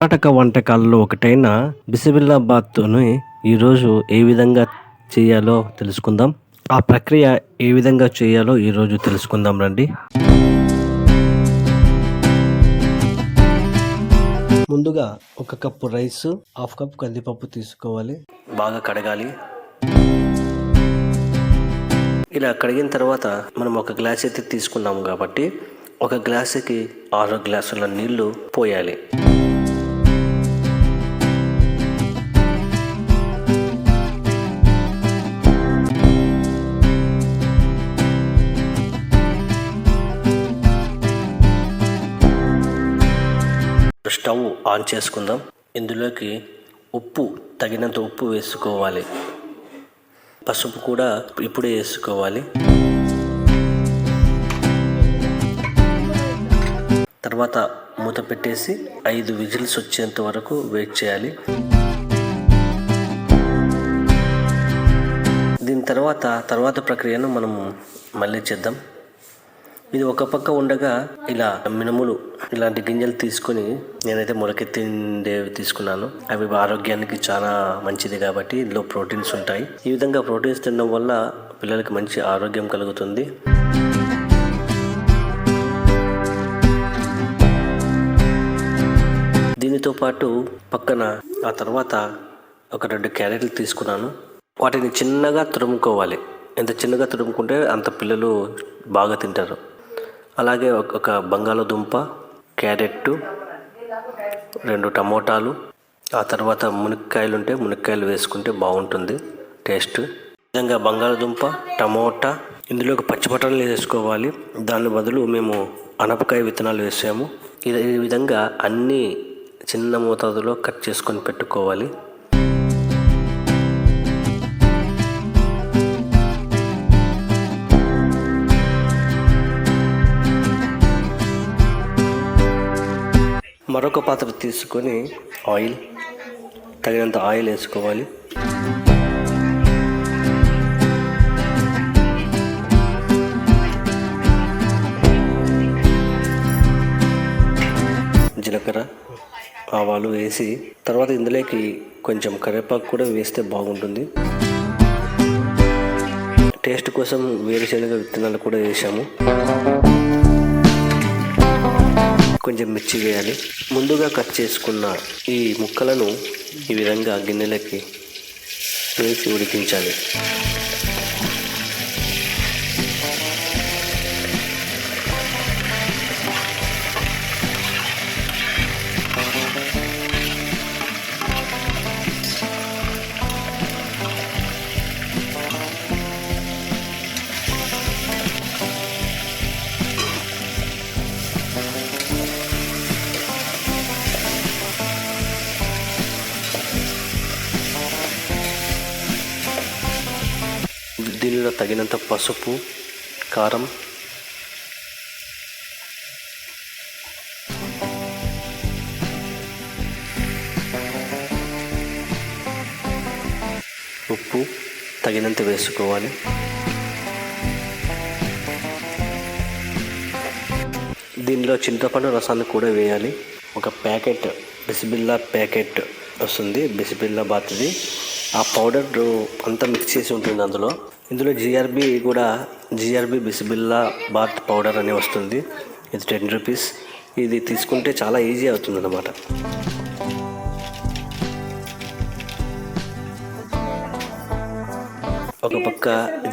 కర్ణాటక వంటకాల్లో ఒకటైన బిసిబిల్లాబాత్ని ఈరోజు ఏ విధంగా చేయాలో తెలుసుకుందాం. ఆ ప్రక్రియ ఏ విధంగా చేయాలో ఈరోజు తెలుసుకుందాం రండి. ముందుగా ఒక కప్పు రైస్ హాఫ్ కప్ కందిపప్పు తీసుకోవాలి. బాగా కడగాలి. ఇలా కడిగిన తర్వాత మనం ఒక గ్లాస్ అయితే తీసుకున్నాము కాబట్టి ఒక గ్లాసుకి ఆరు గ్లాసుల నీళ్ళు పోయాలి. ఆన్ చేసుకుందాం. ఇందులోకి ఉప్పు తగినంత ఉప్పు వేసుకోవాలి. పసుపు కూడా ఇప్పుడే వేసుకోవాలి. తర్వాత మూత పెట్టేసి ఐదు విజిల్స్ వచ్చేంత వరకు వెయిట్ చేయాలి. దీని తర్వాత తర్వాత ప్రక్రియను మనం మళ్ళీ చేద్దాం. ఇది ఒక పక్క ఉండగా ఇలా మినుములు ఇలాంటి గింజలు తీసుకొని నేనైతే మొలకెత్తిండేవి తీసుకున్నాను. అవి ఆరోగ్యానికి చాలా మంచిది కాబట్టి ఇందులో ప్రోటీన్స్ ఉంటాయి. ఈ విధంగా ప్రోటీన్స్ తినడం వల్ల పిల్లలకి మంచి ఆరోగ్యం కలుగుతుంది. దీనితో పాటు పక్కన ఆ తర్వాత ఒక రెండు క్యారెట్లు తీసుకున్నాను. వాటిని చిన్నగా తురుముకోవాలి. ఎంత చిన్నగా తురుముకుంటే అంత పిల్లలు బాగా తింటారు. అలాగే ఒక- బంగాళదుంప క్యారెట్ రెండు టమోటాలు ఆ తర్వాత మునక్కాయలు ఉంటే మునక్కాయలు వేసుకుంటే బాగుంటుంది టేస్ట్. ఈ విధంగా బంగాళదుంప టమోటా ఇందులో ఒక పచ్చి బఠానీలు వేసుకోవాలి. దాని బదులు మేము అనపకాయ విత్తనాలు వేసాము. ఇది ఈ విధంగా అన్నీ చిన్న మోతాదులో కట్ చేసుకొని పెట్టుకోవాలి. మరొక పాత్ర తీసుకొని ఆయిల్ తగినంత ఆయిల్ వేసుకోవాలి. జీలకర్ర ఆవాలు వేసి తర్వాత ఇందులోకి కొంచెం కరివేపాకు కూడా వేస్తే బాగుంటుంది. టేస్ట్ కోసం వేరుశనగ విత్తనాలు కూడా వేసాము. కొంచెం మిర్చి వేయాలి. ముందుగా కట్ చేసుకున్న ఈ ముక్కలను ఈ విధంగా గిన్నెలకి వేసి ఉడికించాలి. దీనిలో తగినంత పసుపు కారం ఉప్పు తగినంత వేసుకోవాలి. దీనిలో చింతపండు రసాన్ని కూడా వేయాలి. ఒక ప్యాకెట్ బిసిబిల్లా ప్యాకెట్ వస్తుంది బిసిబిల్లా బాత్ది. ఆ పౌడర్ అంతా మిక్స్ చేసి ఉంటుంది అందులో. ఇందులో జిఆర్బి కూడా జిఆర్బి బిసిబిల్లా బాత్ పౌడర్ అని వస్తుంది. ఇది టెన్ రూపీస్. ఇది తీసుకుంటే చాలా ఈజీ అవుతుంది అన్నమాట ఒక పక్క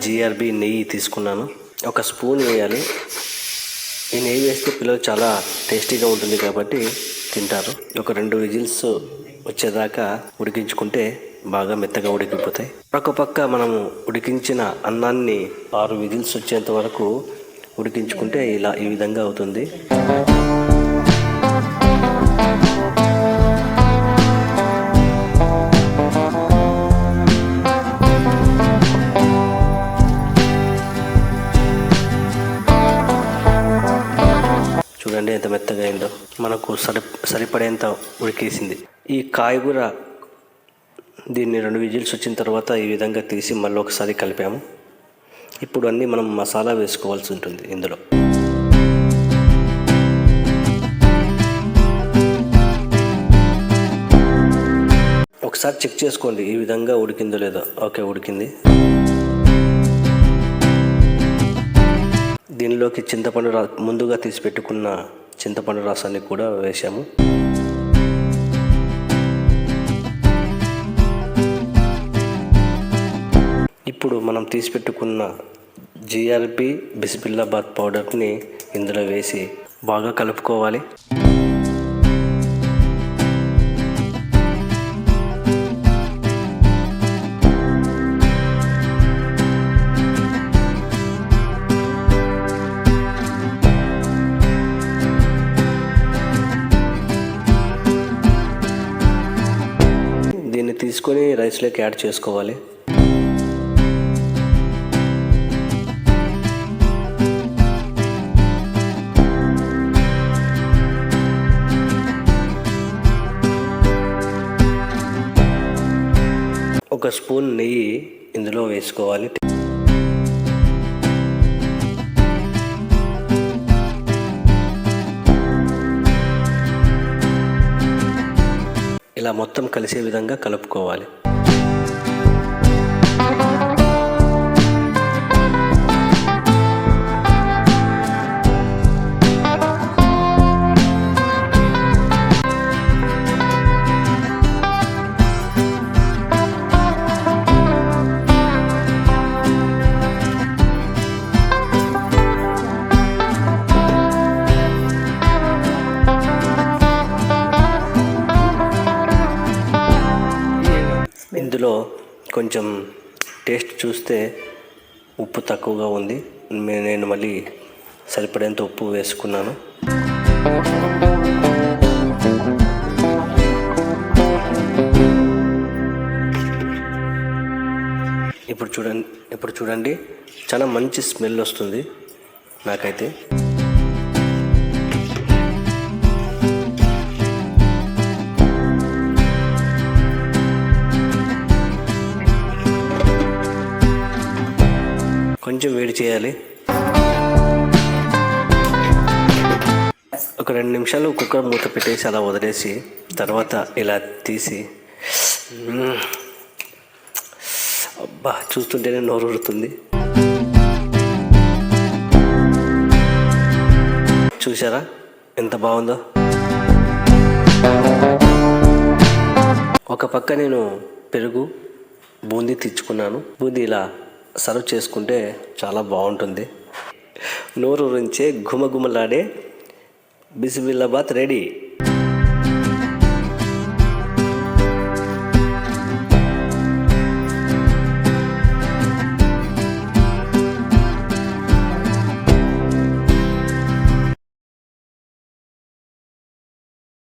జిఆర్బి నెయ్యి తీసుకున్నాను. ఒక స్పూన్ వేయాలి. ఈ నెయ్యి వేస్తే పిల్లలు చాలా టేస్టీగా ఉంటుంది కాబట్టి తింటారు. ఒక రెండు విజిల్స్ వచ్చేదాకా ఉడికించుకుంటే బాగా మెత్తగా ఉడికిపోతాయి. ఒక పక్క మనము ఉడికించిన అన్నాన్ని ఆరు విజిల్స్ వచ్చేంత వరకు ఉడికించుకుంటే ఇలా ఈ విధంగా అవుతుంది. చూడండి ఎంత మెత్తగా అయిందో. మనకు సరి సరిపడేంత ఉడికేసింది. ఈ కాయగూర దీన్ని రెండు విజిల్స్ వచ్చిన తర్వాత ఈ విధంగా తీసి మళ్ళీ ఒకసారి కలిపాము. ఇప్పుడు అన్నీ మనం మసాలా వేసుకోవాల్సి ఉంటుంది ఇందులో. ఒకసారి చెక్ చేసుకోండి ఈ విధంగా ఉడికిందో లేదో. ఓకే ఉడికింది. దీనిలోకి చింతపండు రా ముందుగా తీసి పెట్టుకున్న చింతపండు రసాన్ని కూడా వేసాము. ఇప్పుడు మనం తీసిపెట్టుకున్న జిఆర్పి బిస్బిల్లాబాద్ పౌడర్ని ఇందులో వేసి బాగా కలుపుకోవాలి. దీన్ని తీసుకొని రైస్లోకి యాడ్ చేసుకోవాలి. ఒక స్పూన్ నెయ్యి ఇందులో వేసుకోవాలి. ఇలా మొత్తం కలిసే విధంగా కలుపుకోవాలి. ఇందులో కొంచెం టేస్ట్ చూస్తే ఉప్పు తక్కువగా ఉంది. నేను మళ్ళీ సరిపడేంత ఉప్పు వేసుకున్నాను. ఇప్పుడు చూడండి ఇప్పుడు చూడండి. చాలా మంచి స్మెల్ వస్తుంది నాకైతే. కొంచెం వేడి చేయాలి. ఒక రెండు నిమిషాలు కుక్కర్ మూత పెట్టేసి అలా వదిలేసి తర్వాత ఇలా తీసి అబ్బా చూస్తుంటేనే నోరు ఊరుతుంది. చూసారా ఎంత బాగుందో? ఒక పక్క నేను పెరుగు బూందీ తెచ్చుకున్నాను. బూందీ ఇలా సర్వ్ చేసుకుంటే చాలా బాగుంటుంది. నోరు నుంచే ఘుమఘుమలాడే బిసిబిల్లాబాత్ రెడీ.